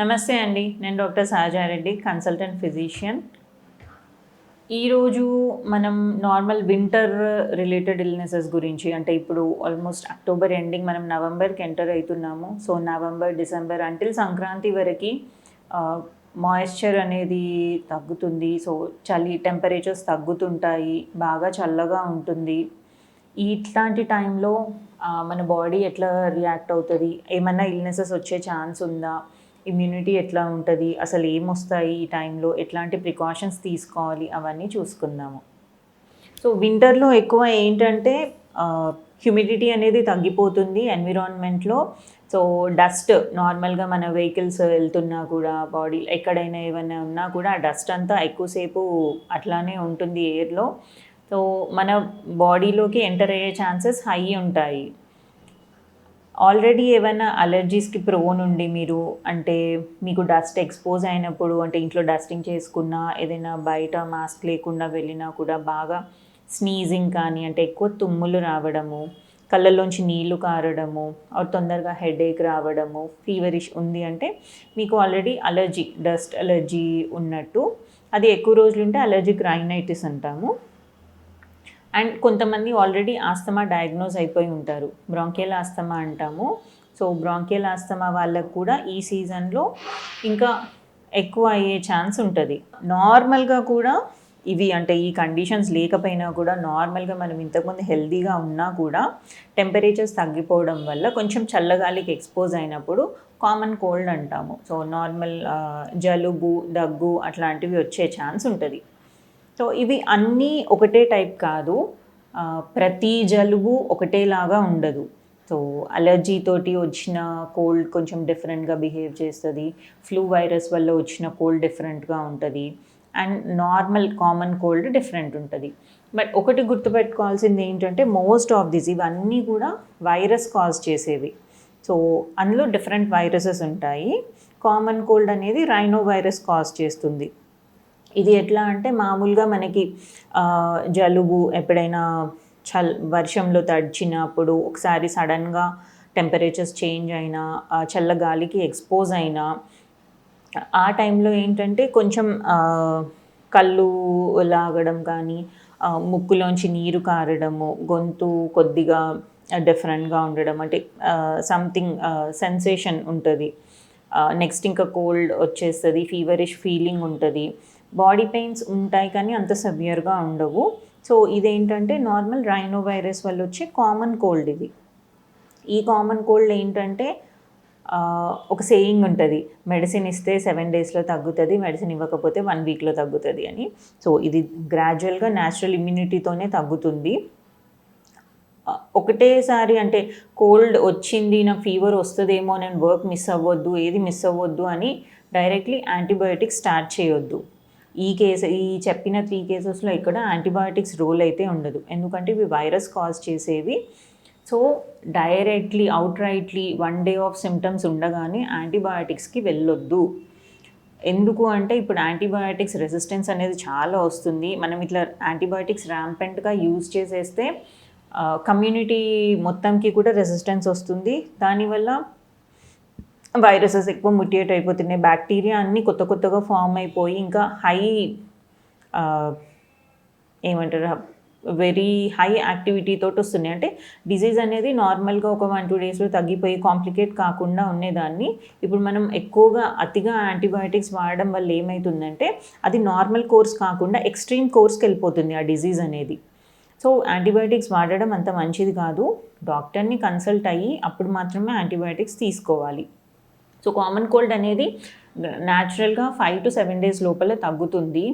నమస్తే అండి నేను డాక్టర్ సహజారెడ్డి కన్సల్టెంట్ ఫిజిషియన్. ఈరోజు మనం నార్మల్ వింటర్ రిలేటెడ్ ఇల్నెసెస్ గురించి అంటే ఇప్పుడు ఆల్మోస్ట్ అక్టోబర్ ఎండింగ్ మనం నవంబర్కి ఎంటర్ అవుతున్నాము. So November December until Sankranti వరకు మాయిశ్చర్ అనేది తగ్గుతుంది. సో చలి టెంపరేచర్స్ తగ్గుతుంటాయి. బాగా చల్లగా ఉంటుంది. ఇట్లాంటి టైంలో మన బాడీ ఎట్లా రియాక్ట్ అవుతుంది? ఏమైనా ఇల్నెసెస్ వచ్చే ఛాన్స్ ఉందా? ఇమ్యూనిటీ ఎట్లా ఉంటుంది? అసలు ఏమొస్తాయి ఈ టైంలో ఎట్లాంటి ప్రికాషన్స్ తీసుకోవాలి? అవన్నీ చూసుకుందాము. సో వింటర్లో ఎక్కువ ఏంటంటే హ్యూమిడిటీ అనేది తగ్గిపోతుంది ఎన్విరాన్మెంట్లో. సో డస్ట్ నార్మల్గా మన వెహికల్స్ వెళ్తున్నా కూడా బాడీ ఎక్కడైనా ఏమైనా ఉన్నా కూడా ఆ డస్ట్ అంతా ఎక్కువసేపు అట్లానే ఉంటుంది ఎయిర్లో. సో మన బాడీలోకి ఎంటర్ అయ్యే ఛాన్సెస్ హై ఉంటాయి. ఆల్రెడీ ఏమైనా అలర్జీస్కి ప్రోన్ ఉండి మీరు అంటే మీకు డస్ట్ ఎక్స్పోజ్ అయినప్పుడు అంటే ఇంట్లో డస్టింగ్ చేసుకున్నా ఏదైనా బయట మాస్క్ లేకుండా వెళ్ళినా కూడా బాగా స్నీజింగ్ కానీ అంటే ఎక్కువ తుమ్ములు రావడము కళ్ళల్లోంచి నీళ్ళు కారడము తొందరగా హెడేక్ రావడము ఫీవరిష్ ఉంది అంటే మీకు ఆల్రెడీ అలర్జీ డస్ట్ అలర్జీ ఉన్నట్టు. అది ఎక్కువ రోజులు ఉంటే అలర్జిక్ రైనైటిస్ అంటాము. అండ్ కొంతమంది ఆల్రెడీ ఆస్తమా డయాగ్నోస్ అయిపోయి ఉంటారు. బ్రాంకియల్ ఆస్తమా అంటాము. సో బ్రాంకియల్ ఆస్తమా వాళ్ళకు కూడా ఈ సీజన్లో ఇంకా ఎక్కువ అయ్యే ఛాన్స్ ఉంటుంది. నార్మల్గా కూడా ఇవి అంటే ఈ కండిషన్స్ లేకపోయినా కూడా నార్మల్గా మనం ఇంతకుముందు హెల్దీగా ఉన్నా కూడా టెంపరేచర్స్ తగ్గిపోవడం వల్ల కొంచెం చల్లగాలికి ఎక్స్పోజ్ అయినప్పుడు కామన్ కోల్డ్ అంటాము. సో నార్మల్ జలుబు దగ్గు అట్లాంటివి వచ్చే ఛాన్స్ ఉంటుంది. సో ఇవి అన్నీ ఒకటే టైప్ కాదు. ప్రతి జలుబు ఒకటేలాగా ఉండదు. సో అలర్జీ తోటి వచ్చిన కోల్డ్ కొంచెం డిఫరెంట్గా బిహేవ్ చేస్తుంది. ఫ్లూ వైరస్ వల్ల వచ్చిన కోల్డ్ డిఫరెంట్గా ఉంటుంది. And normal common cold different ఉంటుంది. బట్ ఒకటి గుర్తుపెట్టుకోవాల్సింది ఏంటంటే మోస్ట్ ఆఫ్ దిస్ ఇవన్నీ కూడా వైరస్ కాజ్ చేసేవి. సో అందులో డిఫరెంట్ వైరసెస్ ఉంటాయి. కామన్ కోల్డ్ అనేది రైనో వైరస్ కాజ్ చేస్తుంది. ఇది ఎట్లా అంటే మామూలుగా మనకి జలుబు ఎప్పుడైనా చల్ వర్షంలో తడిచినప్పుడు ఒకసారి సడన్గా టెంపరేచర్స్ చేంజ్ అయినా చల్లగాలికి చల్ల గాలికి ఎక్స్పోజ్ అయినా ఆ టైంలో ఏంటంటే కొంచెం కళ్ళు లాగడం కానీ ముక్కులోంచి నీరు కారడము గొంతు కొద్దిగా డిఫరెంట్గా ఉండడం అంటే సంథింగ్ సెన్సేషన్ ఉంటుంది. నెక్స్ట్ ఇంకా కోల్డ్ వచ్చేస్తుంది ఫీవరిష్ ఫీలింగ్ ఉంటుంది. బాడీ పెయిన్స్ ఉంటాయి కానీ అంత సవియర్గా ఉండవు. సో ఇదేంటంటే నార్మల్ రైనో వైరస్ వల్ల వచ్చే కామన్ కోల్డ్ ఇది. ఈ కామన్ కోల్డ్ ఏంటంటే ఒక సేయింగ్ ఉంటుంది మెడిసిన్ ఇస్తే సెవెన్ డేస్లో తగ్గుతుంది మెడిసిన్ ఇవ్వకపోతే వన్ వీక్లో తగ్గుతుంది అని. సో ఇది గ్రాడ్యువల్గా న్యాచురల్ ఇమ్యూనిటీతోనే తగ్గుతుంది. ఒకటేసారి అంటే కోల్డ్ వచ్చింది నాకు ఫీవర్ వస్తుందేమో నేను వర్క్ మిస్ అవ్వద్దు ఏది మిస్ అవ్వద్దు అని డైరెక్ట్లీ యాంటీబయోటిక్స్ స్టార్ట్ చేయొద్దు. ఈ కేసు ఈ చెప్పిన త్రీ కేసెస్లో ఇక్కడ యాంటీబయోటిక్స్ రోల్ అయితే ఉండదు. ఎందుకంటే ఇవి వైరస్ కాజ్ చేసేవి so directly out rightly one day of symptoms ఉండగానే యాంటీబయాటిక్స్కి వెళ్ళొద్దు. ఎందుకు అంటే ఇప్పుడు యాంటీబయాటిక్స్ రెసిస్టెన్స్ అనేది చాలా వస్తుంది. మనం ఇట్లా యాంటీబయాటిక్స్ ర్యాంపెంట్గా యూజ్ చేసేస్తే కమ్యూనిటీ మొత్తంకి కూడా రెసిస్టెన్స్ వస్తుంది. దానివల్ల వైరసెస్ ఎక్కువ ముటియేట్ అయిపోతున్నాయి. బ్యాక్టీరియా అన్నీ కొత్త కొత్తగా ఫామ్ అయిపోయి ఇంకా హై ఏమంటారు? వెరీ హై యాక్టివిటీతో వస్తున్నాయి. అంటే డిజీజ్ అనేది నార్మల్గా ఒక వన్ టూ డేస్లో తగ్గిపోయి కాంప్లికేట్ కాకుండా ఉండేదాన్ని. ఇప్పుడు మనం ఎక్కువగా అతిగా యాంటీబయాటిక్స్ వాడడం వల్ల ఏమవుతుందంటే అది నార్మల్ కోర్స్ కాకుండా ఎక్స్ట్రీమ్ కోర్స్కి వెళ్ళిపోతుంది ఆ డిజీజ్ అనేది. సో యాంటీబయాటిక్స్ వాడడం అంత మంచిది కాదు. డాక్టర్ని కన్సల్ట్ అయ్యి అప్పుడు మాత్రమే యాంటీబయాటిక్స్ తీసుకోవాలి. సో కామన్ కోల్డ్ అనేది న్యాచురల్గా ఫైవ్ టు సెవెన్ డేస్ లోపల తగ్గుతుంది.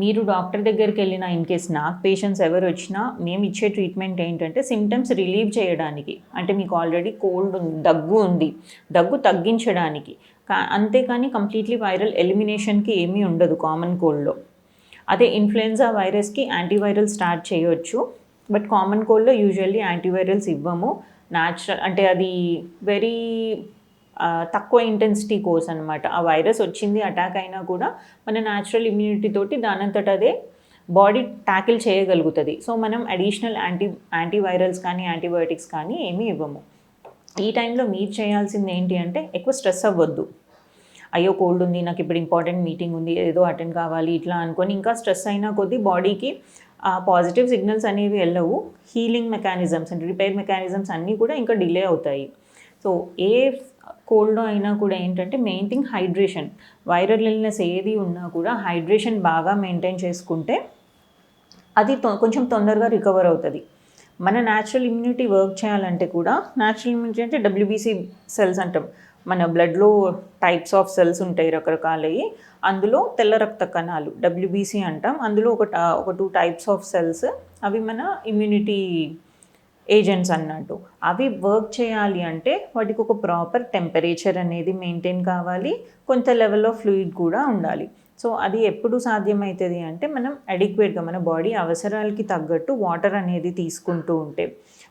మీరు డాక్టర్ దగ్గరికి వెళ్ళిన ఇన్ కేస్ నాకు పేషెంట్స్ ఎవరు వచ్చినా మేము ఇచ్చే ట్రీట్మెంట్ ఏంటంటే సిమ్టమ్స్ రిలీవ్ చేయడానికి. అంటే మీకు ఆల్రెడీ కోల్డ్ ఉంది దగ్గు ఉంది. దగ్గు తగ్గించడానికి. కా అంతేకాని కంప్లీట్లీ వైరల్ ఎలిమినేషన్కి ఏమీ ఉండదు కామన్ కోల్డ్లో అదే ఇన్ఫ్లుయెన్జా వైరస్కి యాంటీవైరల్ స్టార్ట్ చేయొచ్చు. బట్ కామన్ కోల్డ్లో యూజువల్లీ యాంటీవైరల్స్ ఇవ్వము. న్యాచురల్ అంటే అది వెరీ తక్కువ ఇంటెన్సిటీ కోర్స్ అనమాట ఆ వైరస్ వచ్చింది అటాక్ అయినా కూడా మన న్యాచురల్ ఇమ్యూనిటీ తోటి దానంతట అదే బాడీ ట్యాకిల్ చేయగలుగుతుంది. సో మనం అడిషనల్ యాంటీ యాంటీవైరల్స్ కానీ యాంటీబయోటిక్స్ కానీ ఏమీ ఇవ్వము. ఈ టైంలో మీరు చేయాల్సింది ఏంటి అంటే ఎక్కువ స్ట్రెస్ అవ్వద్దు. అయ్యో కోల్డ్ ఉంది నాకు ఇప్పుడు ఇంపార్టెంట్ మీటింగ్ ఉంది ఏదో అటెండ్ కావాలి ఇట్లా అనుకొని ఇంకా స్ట్రెస్ అయినా కొద్దీ బాడీకి పాజిటివ్ సిగ్నల్స్ అనేవి వెళ్ళవు. హీలింగ్ మెకానిజమ్స్ అంటే రిపేర్ మెకానిజమ్స్ అన్నీ కూడా ఇంకా డిలే అవుతాయి. సో ఏ కోల్డ్ అయినా కూడా ఏంటంటే main thing hydration. Viral illness ఏది ఉన్నా కూడా హైడ్రేషన్ బాగా మెయింటైన్ చేసుకుంటే అది కొంచెం తొందరగా రికవర్ అవుతుంది. మన న్యాచురల్ ఇమ్యూనిటీ వర్క్ చేయాలంటే కూడా న్యాచురల్ ఇమ్యూనిటీ అంటే డబ్ల్యూబీసీ సెల్స్ అంటాం. మన బ్లడ్లో టైప్స్ ఆఫ్ సెల్స్ ఉంటాయి రకరకాలవి అందులో తెల్ల రక్త కణాలు డబ్ల్యూబీసీ అంటాం. అందులో ఒక ట- ఒక టూ టైప్స్ ఆఫ్ సెల్స్ అవి మన ఇమ్యూనిటీ ఏజెంట్స్ అన్నట్టు. అవి వర్క్ చేయాలి అంటే వాటికి ఒక ప్రాపర్ టెంపరేచర్ అనేది మెయింటైన్ కావాలి. కొంత లెవెల్ ఆఫ్ ఫ్లూయిడ్ కూడా ఉండాలి. సో అది ఎప్పుడు సాధ్యమవుతుంది అంటే మనం అడిక్వేట్గా మన బాడీ అవసరాలకి తగ్గట్టు వాటర్ అనేది తీసుకుంటూ ఉంటే.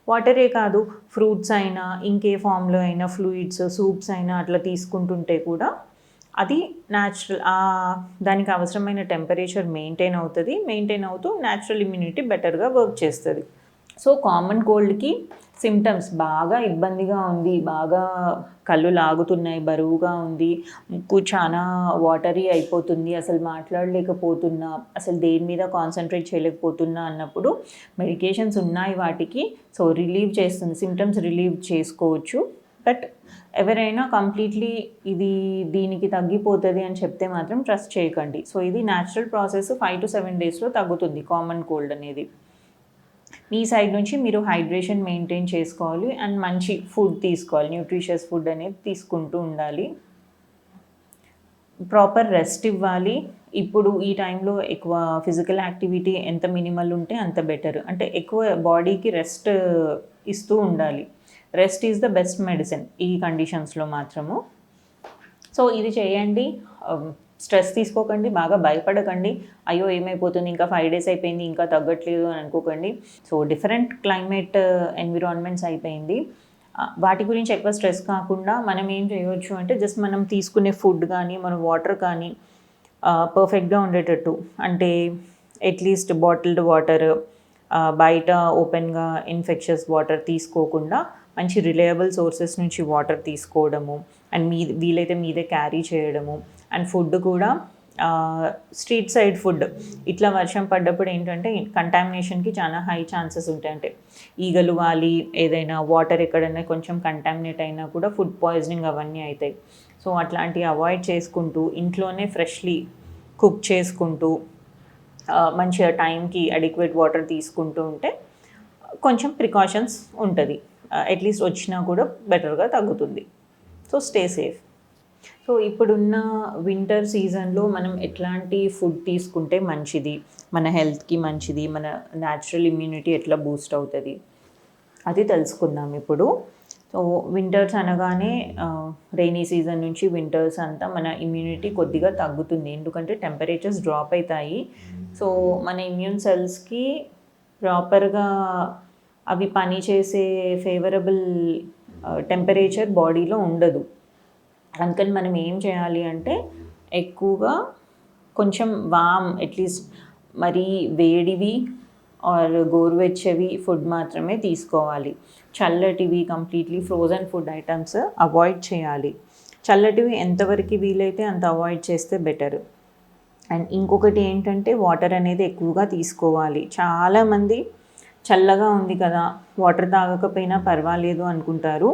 వాటరే కాదు ఫ్రూట్స్ అయినా ఇంకే ఫామ్లో అయినా ఫ్లూయిడ్స్ సూప్స్ అయినా అట్లా తీసుకుంటుంటే కూడా అది న్యాచురల్ దానికి అవసరమైన టెంపరేచర్ మెయింటైన్ అవుతుంది. మెయింటైన్ అవుతూ న్యాచురల్ ఇమ్యూనిటీ బెటర్గా వర్క్ చేస్తుంది. సో కామన్ కోల్డ్కి సిమ్టమ్స్ బాగా ఇబ్బందిగా ఉంది బాగా కళ్ళు లాగుతున్నాయి బరువుగా ఉంది ముక్కు చాలా వాటరీ అయిపోతుంది అసలు మాట్లాడలేకపోతున్నా అసలు దేని మీద కాన్సన్ట్రేట్ చేయలేకపోతున్నా అన్నప్పుడు మెడికేషన్స్ ఉన్నాయి వాటికి. సో రిలీవ్ చేస్తుంది సిమ్టమ్స్ రిలీవ్ చేసుకోవచ్చు. బట్ ఎవరైనా కంప్లీట్లీ ఇది దీనికి తగ్గిపోతుంది అని చెప్తే మాత్రం ట్రస్ట్ చేయకండి. సో ఇది natural process five to seven డేస్లో తగ్గుతుంది కామన్ కోల్డ్ అనేది. మీ సైడ్ నుంచి మీరు హైడ్రేషన్ మెయింటైన్ చేసుకోవాలి అండ్ మంచి ఫుడ్ తీసుకోవాలి న్యూట్రిషియస్ ఫుడ్ అనేది తీసుకుంటూ ఉండాలి. ప్రాపర్ రెస్ట్ ఇవ్వాలి. ఇప్పుడు ఈ టైంలో ఎక్కువ ఫిజికల్ యాక్టివిటీ ఎంత మినిమల్ ఉంటే అంత బెటర్. అంటే ఎక్కువ బాడీకి రెస్ట్ ఇస్తూ ఉండాలి. Rest is the best medicine ఈ కండిషన్స్లో మాత్రము. సో ఇది చేయండి. స్ట్రెస్ తీసుకోకండి బాగా భయపడకండి. అయ్యో ఏమైపోతుంది? ఇంకా ఫైవ్ డేస్ అయిపోయింది ఇంకా తగ్గట్లేదు అని అనుకోకండి. సో డిఫరెంట్ క్లైమేట్ ఎన్విరాన్మెంట్స్ అయిపోయింది. వాటి గురించి ఎక్కువ స్ట్రెస్ కాకుండా మనం ఏం చేయవచ్చు అంటే జస్ట్ మనం తీసుకునే ఫుడ్ కానీ మన వాటర్ కానీ పర్ఫెక్ట్గా ఉండేటట్టు. అంటే అట్లీస్ట్ బాటిల్డ్ వాటర్ బయట ఓపెన్గా ఇన్ఫెక్షస్ వాటర్ తీసుకోకుండా మంచి రిలయబుల్ సోర్సెస్ నుంచి వాటర్ తీసుకోవడము. అండ్ మీ వీలైతే మీదే క్యారీ చేయడము. అండ్ ఫుడ్ కూడా స్ట్రీట్ సైడ్ ఫుడ్. ఇట్లా వర్షం పడ్డప్పుడు ఏంటంటే కంటామినేషన్కి చాలా హై ఛాన్సెస్ ఉంటాయంటే. ఈగలు వాలి ఏదైనా వాటర్ ఎక్కడైనా కొంచెం కంటామినేట్ అయినా కూడా ఫుడ్ పాయిజనింగ్ అవన్నీ అవుతాయి సో అట్లాంటివి అవాయిడ్ చేసుకుంటూ ఇంట్లోనే ఫ్రెష్లీ కుక్ చేసుకుంటూ మంచిగా టైంకి అడిక్వేట్ వాటర్ తీసుకుంటూ ఉంటే కొంచెం ప్రికాషన్స్ ఉంటుంది. అట్లీస్ట్ వచ్చినా కూడా బెటర్గా తగ్గుతుంది. సో స్టే సేఫ్ సో ఇప్పుడున్న వింటర్ సీజన్లో మనం ఎట్లాంటి ఫుడ్ తీసుకుంటే మంచిది? మన హెల్త్కి మంచిది? మన న్యాచురల్ ఇమ్యూనిటీ ఎట్లా బూస్ట్ అవుతుంది? అది తెలుసుకుందాం ఇప్పుడు. సో వింటర్స్ అనగానే రెయినీ సీజన్ నుంచి వింటర్స్ అంతా మన ఇమ్యూనిటీ కొద్దిగా తగ్గుతుంది. ఎందుకంటే టెంపరేచర్స్ డ్రాప్ అవుతాయి. సో మన ఇమ్యూన్ సెల్స్కి ప్రాపర్గా అవి పనిచేసే ఫేవరబుల్ టెంపరేచర్ బాడీలో ఉండదు. అందుకని మనం ఏం చేయాలి అంటే ఎక్కువగా కొంచెం వామ్ అట్లీస్ట్ మరీ వేడివి ఆర్ గోరువెచ్చవి ఫుడ్ మాత్రమే తీసుకోవాలి. చల్లటివి completely frozen food items avoid చేయాలి. చల్లటివి ఎంతవరకు వీలైతే అంత అవాయిడ్ చేస్తే బెటర్ అండ్ ఇంకొకటి ఏంటంటే వాటర్ అనేది ఎక్కువగా తీసుకోవాలి. చాలామంది చల్లగా ఉంది కదా వాటర్ తాగకపోయినా పర్వాలేదు అనుకుంటారు.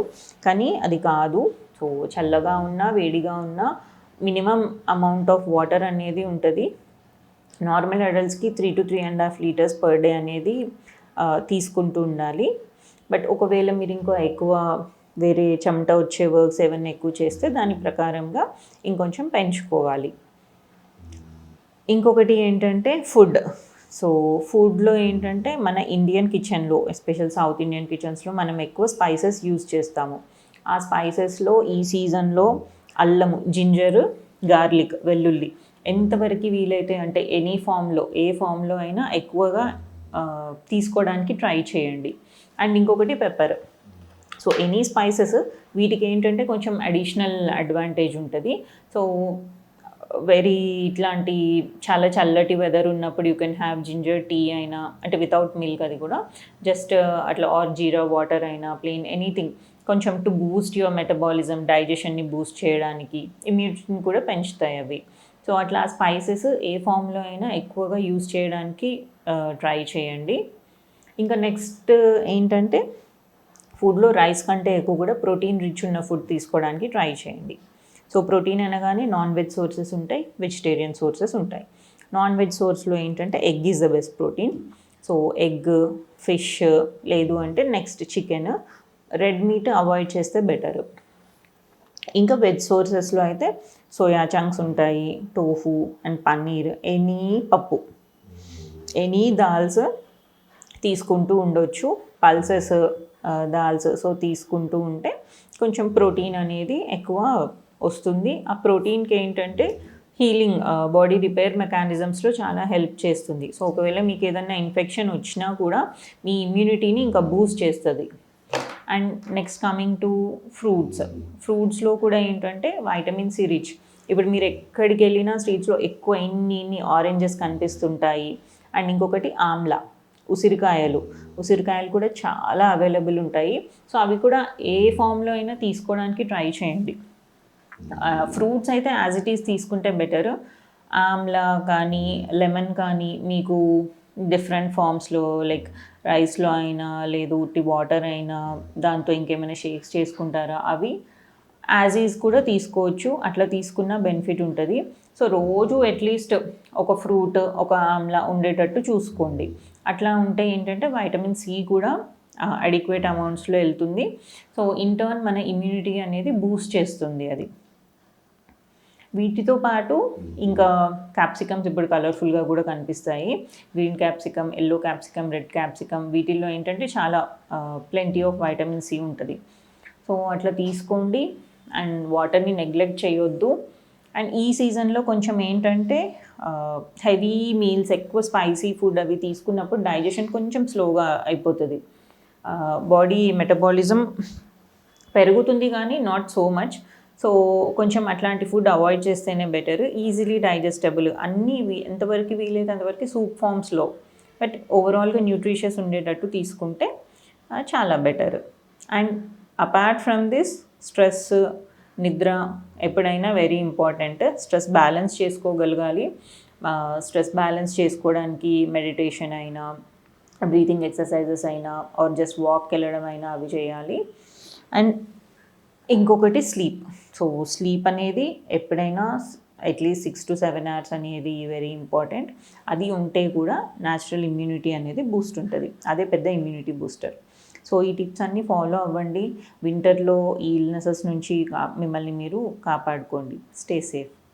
కానీ అది కాదు. సో చల్లగా ఉన్నా వేడిగా ఉన్నా మినిమం అమౌంట్ ఆఫ్ వాటర్ అనేది ఉంటుంది. Normal అడల్ట్స్కి three to three and half litres per day అనేది తీసుకుంటూ ఉండాలి. బట్ ఒకవేళ మీరు ఇంకో ఎక్కువ వేరే చెమట వచ్చే వర్క్స్ ఏమైనా ఎక్కువ చేస్తే దాని ప్రకారంగా ఇంకొంచెం పెంచుకోవాలి. ఇంకొకటి ఏంటంటే ఫుడ్. సో ఫుడ్లో ఏంటంటే మన ఇండియన్ కిచెన్లో ఎస్పెషల్ సౌత్ ఇండియన్ కిచెన్స్లో మనం ఎక్కువ స్పైసెస్ యూజ్ చేస్తాము. ఆ స్పైసెస్లో ఈ సీజన్లో అల్లము జింజర్ గార్లిక్ వెల్లుల్లి ఎంతవరకు వీలైతే అంటే ఎనీ ఫామ్లో ఏ ఫామ్లో అయినా ఎక్కువగా తీసుకోవడానికి ట్రై చేయండి. అండ్ ఇంకొకటి పెప్పర్. సో ఎనీ స్పైసెస్ వీటికి ఏంటంటే కొంచెం అడిషనల్ అడ్వాంటేజ్ ఉంటుంది. సో వెరీ ఇట్లాంటి చాలా చల్లటి వెదర్ ఉన్నప్పుడు you can have ginger tea అయినా అంటే వితౌట్ మిల్క్ అది కూడా జస్ట్ uh, అట్లా ఆర్ జీరా వాటర్ అయినా ప్లెయిన్ ఎనీథింగ్ కొంచెం టు బూస్ట్ యువర్ మెటబాలిజం డైజెషన్ని బూస్ట్ చేయడానికి ఇమ్యూనిటీని కూడా పెంచుతాయి అవి. సో అట్లా స్పైసెస్ ఏ ఫామ్లో అయినా ఎక్కువగా యూస్ చేయడానికి uh, ట్రై చేయండి. ఇంకా నెక్స్ట్ uh, ఏంటంటే ఫుడ్లో రైస్ కంటే ఎక్కువ కూడా ప్రోటీన్ రిచ్ ఉన్న ఫుడ్ తీసుకోవడానికి ట్రై చేయండి. సో ప్రోటీన్ అనగానే నాన్ వెజ్ సోర్సెస్ ఉంటాయి వెజిటేరియన్ సోర్సెస్ ఉంటాయి. నాన్ వెజ్ సోర్స్లో ఏంటంటే egg is the best protein. So egg fish లేదు అంటే next chicken red meat avoid చేస్తే బెటర్. ఇంకా వెజ్ సోర్సెస్లో అయితే సోయా చంక్స్ ఉంటాయి టోఫు అండ్ పన్నీర్ ఎనీ పప్పు. ఎనీ దాల్స్ తీసుకుంటూ ఉండొచ్చు. పల్సెస్ దాల్స్ సో తీసుకుంటూ ఉంటే కొంచెం ప్రోటీన్ అనేది ఎక్కువ వస్తుంది. ఆ ప్రోటీన్కి ఏంటంటే హీలింగ్ బాడీ రిపేర్ మెకానిజమ్స్లో చాలా హెల్ప్ చేస్తుంది. సో ఒకవేళ మీకు ఏదైనా ఇన్ఫెక్షన్ వచ్చినా కూడా మీ ఇమ్యూనిటీని ఇంకా బూస్ట్ చేస్తుంది. And next coming to fruits. ఫ్రూట్స్లో కూడా ఏంటంటే వైటమిన్ సి రిచ్. ఇప్పుడు మీరు ఎక్కడికి వెళ్ళినా స్ట్రీట్స్లో ఎక్కువ ఇన్ని ఇన్ని ఆరెంజెస్ కనిపిస్తుంటాయి. అండ్ ఇంకొకటి ఆమ్లా ఉసిరికాయలు. ఉసిరికాయలు కూడా చాలా అవైలబుల్ ఉంటాయి. సో అవి కూడా ఏ ఫామ్లో అయినా తీసుకోవడానికి ట్రై చేయండి. ఫ్రూట్స్ అయితే యాజ్ ఇట్ ఈస్ తీసుకుంటే బెటర్ ఆమ్లా కానీ లెమన్ కానీ మీకు డిఫరెంట్ ఫామ్స్లో లైక్ రైస్లో అయినా లేదు ఉట్టి వాటర్ అయినా దాంతో ఇంకేమైనా షేక్స్ చేసుకుంటారా అవి యాజ్ ఈజ్ కూడా తీసుకోవచ్చు. అట్లా తీసుకున్న బెనిఫిట్ ఉంటుంది. సో రోజు అట్లీస్ట్ ఒక ఫ్రూట్ ఒక ఆమ్లా ఉండేటట్టు చూసుకోండి. అట్లా ఉంటే ఏంటంటే వైటమిన్ సి కూడా అడిక్వేట్ అమౌంట్స్లో వెళ్తుంది. సో ఇంటర్న్ మన ఇమ్యూనిటీ అనేది బూస్ట్ చేస్తుంది అది. వీటితో పాటు ఇంకా క్యాప్సికమ్స్ ఇప్పుడు కలర్ఫుల్గా కూడా కనిపిస్తాయి. Green capsicum yellow capsicum red capsicum వీటిల్లో ఏంటంటే చాలా ప్లెంటీ ఆఫ్ వైటమిన్ సి ఉంటుంది. సో అట్లా తీసుకోండి. అండ్ వాటర్ని నెగ్లెక్ట్ చేయొద్దు. అండ్ ఈ సీజన్లో కొంచెం ఏంటంటే హెవీ మీల్స్ ఎక్కువ స్పైసీ ఫుడ్ అవి తీసుకున్నప్పుడు డైజెషన్ కొంచెం స్లోగా అయిపోతుంది. బాడీ మెటబాలిజం పెరుగుతుంది కానీ నాట్ సో మచ్ సో కొంచెం అట్లాంటి ఫుడ్ అవాయిడ్ చేస్తేనే బెటర్ ఈజీలీ డైజెస్టబుల్ అన్నీ ఎంతవరకు వీలైతే అంతవరకు సూప్ ఫామ్స్లో బట్ ఓవరాల్గా న్యూట్రిషియస్ ఉండేటట్టు తీసుకుంటే చాలా better and apart from this stress నిద్ర ఎప్పుడైనా వెరీ ఇంపార్టెంట్ స్ట్రెస్ బ్యాలెన్స్ చేసుకోగలగాలి. స్ట్రెస్ బ్యాలెన్స్ చేసుకోవడానికి మెడిటేషన్ అయినా బ్రీతింగ్ ఎక్సర్సైజెస్ అయినా ఆర్ జస్ట్ వాక్ వెళ్ళడం అయినా అవి చేయాలి. అండ్ ఇంకొకటి స్లీప్ సో స్లీప్ అనేది ఎప్పుడైనా at least six to seven hours అనేది వెరీ ఇంపార్టెంట్ అది ఉంటే కూడా న్యాచురల్ ఇమ్యూనిటీ అనేది బూస్ట్ ఉంటుంది. అదే పెద్ద ఇమ్యూనిటీ బూస్టర్ సో ఈ టిప్స్ అన్నీ ఫాలో అవ్వండి. వింటర్లో ఈ ఇల్నెసెస్ నుంచి మిమ్మల్ని మీరు కాపాడుకోండి. Stay safe